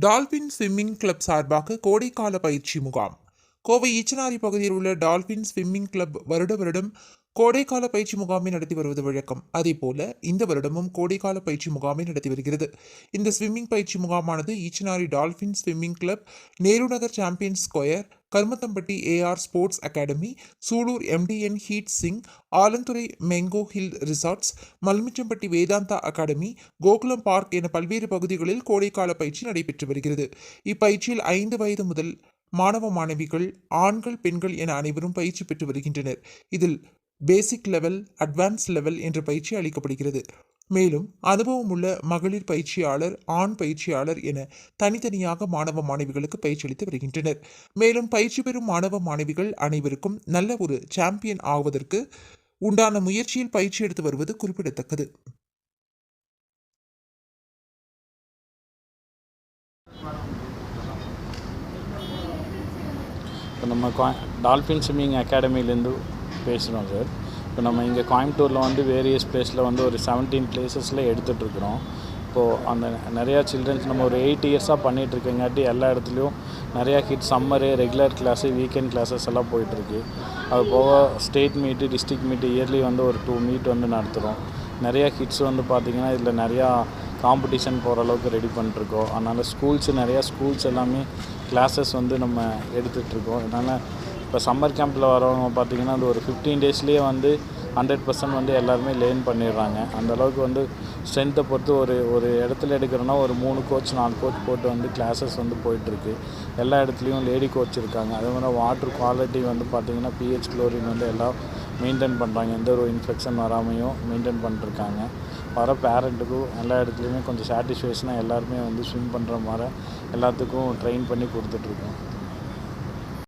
Dolphin swimming club சார்பாக கோடைக்கால பயிற்சி முகாம். கோவை ஈச்சனாரி பகுதியில் உள்ள டால்பின் ஸ்விம்மிங் கிளப் வருட வருடம் கோடைக்கால பயிற்சி முகாமை நடத்தி வருவது வழக்கம். அதேபோல இந்த வருடமும் கோடைக்கால பயிற்சி முகாமை நடத்தி வருகிறது. இந்த ஸ்விம்மிங் பயிற்சி முகாமானது Eachanari dolphin swimming club Nehru Nagar champion square Karumathampatti AR sports academy Sulur MTN heat Singh Alandurai mango hill resorts Malumichampatti Vedanta academy Gokulam park என பல்வேறு பகுதிகளில் கோடைக்கால பயிற்சி நடைபெற்று வருகிறது. இப்பயிற்சியில் ஐந்து வயது முதல் மாணவ மாணவிகள் ஆண்கள் பெண்கள் என அனைவரும் பயிற்சி பெற்று வருகின்றனர். இதில் பேசிக் லெவல் அட்வான்ஸ் லெவல் என்ற பயிற்சி அளிக்கப்படுகிறது. மேலும் அனுபவம் உள்ள மகளிர் பயிற்சியாளர் ஆண் பயிற்சியாளர் என தனித்தனியாக மாணவ மாணவிகளுக்கு பயிற்சி அளித்து வருகின்றனர். மேலும் பயிற்சி பெறும் மாணவ மாணவிகள் அனைவருக்கும் நல்ல ஒரு சாம்பியன் ஆவதற்கு உண்டான முயற்சியில் பயிற்சி எடுத்து வருவது குறிப்பிடத்தக்கது. இப்போ நம்ம டால்ஃபின் ஸ்விம்மிங் அகாடமிலேருந்து பேசுகிறோம் சார். இப்போ நம்ம இங்கே கோயம்புத்தூரில் வந்து வேரியஸ் பிளேஸில் வந்து ஒரு செவன்டீன் பிளேசஸில் எடுத்துகிட்ருக்குறோம் இப்போது அந்த நிறையா சில்ட்ரன்ஸ் நம்ம ஒரு எயிட் இயர்ஸாக பண்ணிகிட்ருக்கங்காட்டி எல்லா இடத்துலையும் நிறையா kids summer regular class weekend classes எல்லாம் போயிட்டுருக்கு. அது போக ஸ்டேட் மீட்டு டிஸ்ட்ரிக்ட் மீட்டு இயர்லி வந்து ஒரு டூ மீட் வந்து நடத்துகிறோம் நிறையா கிட்ஸ் வந்து பார்த்திங்கன்னா இதில் நிறையா காம்படிஷன் போகிற அளவுக்கு ரெடி பண்ணிட்டுருக்கோம். அதனால் ஸ்கூல்ஸ் நிறையா ஸ்கூல்ஸ் எல்லாமே கிளாஸஸ் வந்து நம்ம எடுத்துகிட்ருக்கோம் அதனால் இப்போ சம்மர் கேம்பில் வரவங்க பார்த்திங்கன்னா அது ஒரு ஃபிஃப்டீன் டேஸ்லேயே வந்து ஹண்ட்ரட் பர்சன்ட் வந்து எல்லாருமே லேர்ன் பண்ணிடுறாங்க. அந்தளவுக்கு வந்து ஸ்ட்ரென்த்தை பொறுத்து ஒரு ஒரு இடத்துல எடுக்கிறோன்னா ஒரு மூணு கோச் நாலு கோச் போட்டு வந்து கிளாஸஸ் வந்து போயிட்டுருக்கு. எல்லா இடத்துலையும் லேடி கோச் இருக்காங்க. அதே மாதிரி வாட்டர் குவாலிட்டி வந்து பார்த்திங்கன்னா பிஹெச் குளோரின் வந்து எல்லாம் மெயின்டைன் பண்ணுறாங்க எந்த ஒரு இன்ஃபெக்ஷன் வராமையும் மெயின்டைன் பண்ணிருக்காங்க வர பேரண்ட்டுக்கும் எல்லா இடத்துலையுமே கொஞ்சம் சாட்டிஸ்ஃபேக்ஷனாக எல்லாருமே வந்து ஸ்விம் பண்ணுற மாதிரி எல்லாத்துக்கும் ட்ரெயின் பண்ணி கொடுத்துட்ருக்கோம்